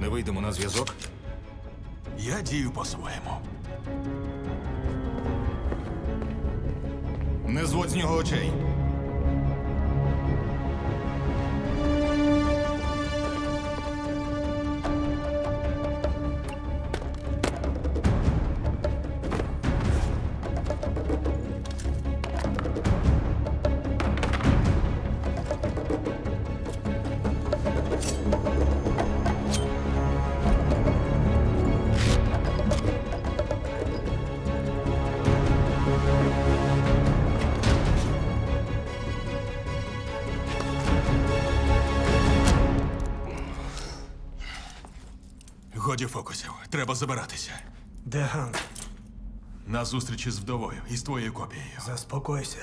Не вийдемо на зв'язок? Я дію по-своєму. Не зводь з нього очей. Годі фокусів. Треба забиратися. Де Гант? На зустрічі з вдовою і з твоєю копією. Заспокойся.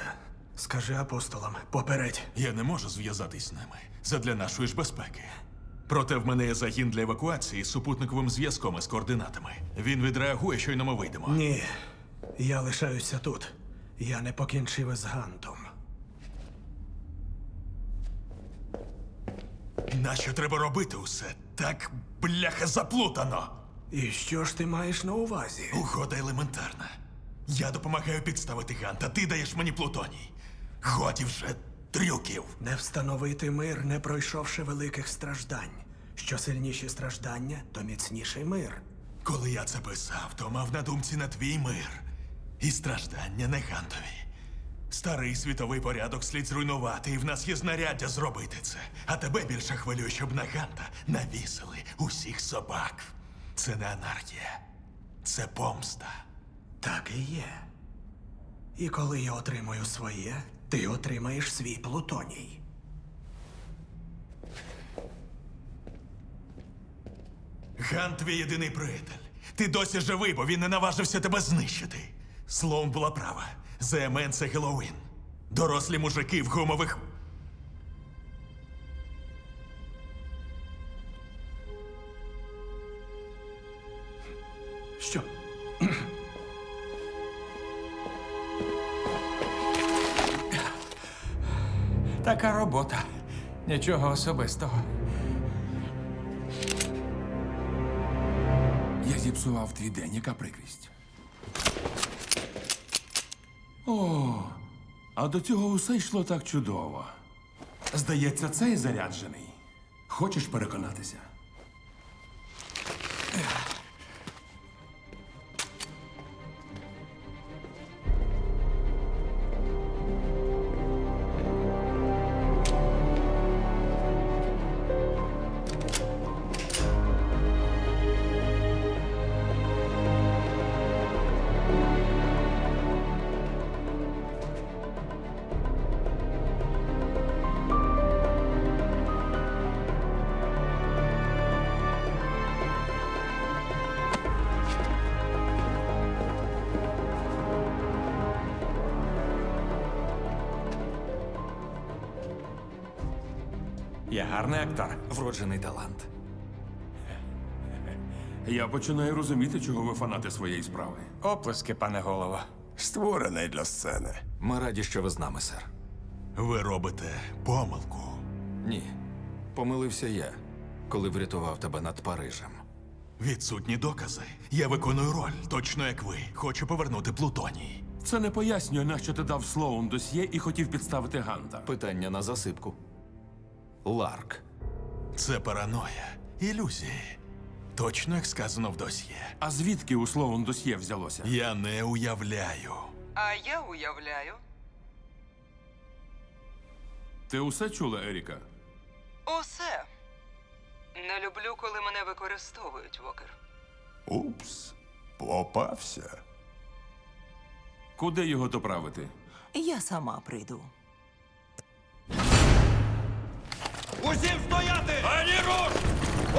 Скажи апостолам, попередь. Я не можу зв'язатись з ними задля нашої ж безпеки. Проте в мене є загін для евакуації з супутниковим зв'язком із координатами. Він відреагує, щойно ми вийдемо. Ні. Я лишаюся тут. Я не покінчив із Гантом. Нащо треба робити усе? Так бляха заплутано. І що ж ти маєш на увазі? Угода елементарна. Я допомагаю підставити Ганта, ти даєш мені плутоній. Годі вже трюків. Не встановити мир, не пройшовши великих страждань. Що сильніші страждання, то міцніший мир. Коли я це писав, то мав на думці на твій мир. І страждання не Гантові. Старий світовий порядок слід зруйнувати, і в нас є знаряддя зробити це. А тебе більше хвилює, щоб на Ганта навісили усіх собак. Це не анархія, це помста. Так і є. І коли я отримую своє, ти отримаєш свій плутоній. Гант твій єдиний приятель. Ти досі живий, бо він не наважився тебе знищити. Слоун була права. ЗМН – це Геловін. Дорослі мужики в гумових. Що? Така робота. Нічого особистого. Я зіпсував твій день, яка прикрість. О, а до цього усе йшло так чудово. Здається, цей заряджений. Хочеш переконатися? Я гарний актор. Вроджений талант. Я починаю розуміти, чого ви фанати своєї справи. Оплески, пане голово. створений для сцени. Ми раді, що ви з нами, сер. Ви робите помилку. Ні. Помилився я, коли врятував тебе над Парижем. Відсутні докази. Я виконую роль, точно як ви. Хочу повернути Плутоній. Це не пояснює, нащо ти дав Слоун досьє і хотів підставити Ганта. Питання на засипку. Ларк. Це параноя, ілюзії. Точно як сказано в досьє. А звідки у Слоун досьє взялося? Я не уявляю. А я уявляю. Ти усе чула, Еріка? Усе. Не люблю, коли мене використовують, Вокер. Упс, попався. Куди його доправити? Я сама прийду. Усім стояти! Ані руш!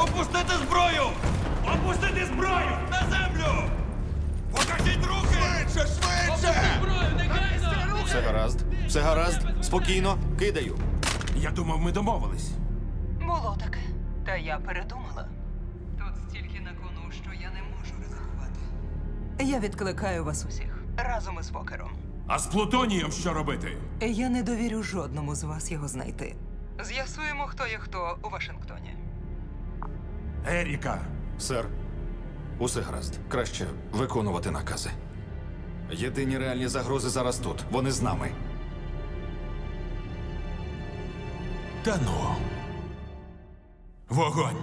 Опустити зброю! Опустити зброю! На землю! Покажіть руки! Швидше, швидше! Все гаразд. Все гаразд. Спокійно. Кидаю. Я думав, ми домовились. Було таке. Та я передумала. Тут стільки на кону, що я не можу ризикувати. Я відкликаю вас усіх разом із Вокером. А з Плутонієм що робити? Я не довірю жодному з вас його знайти. З'ясуємо, хто є хто у Вашингтоні. Еріка! Сер, усе гаразд. Краще виконувати накази. Єдині реальні загрози зараз тут. Вони з нами. Та ну. Вогонь!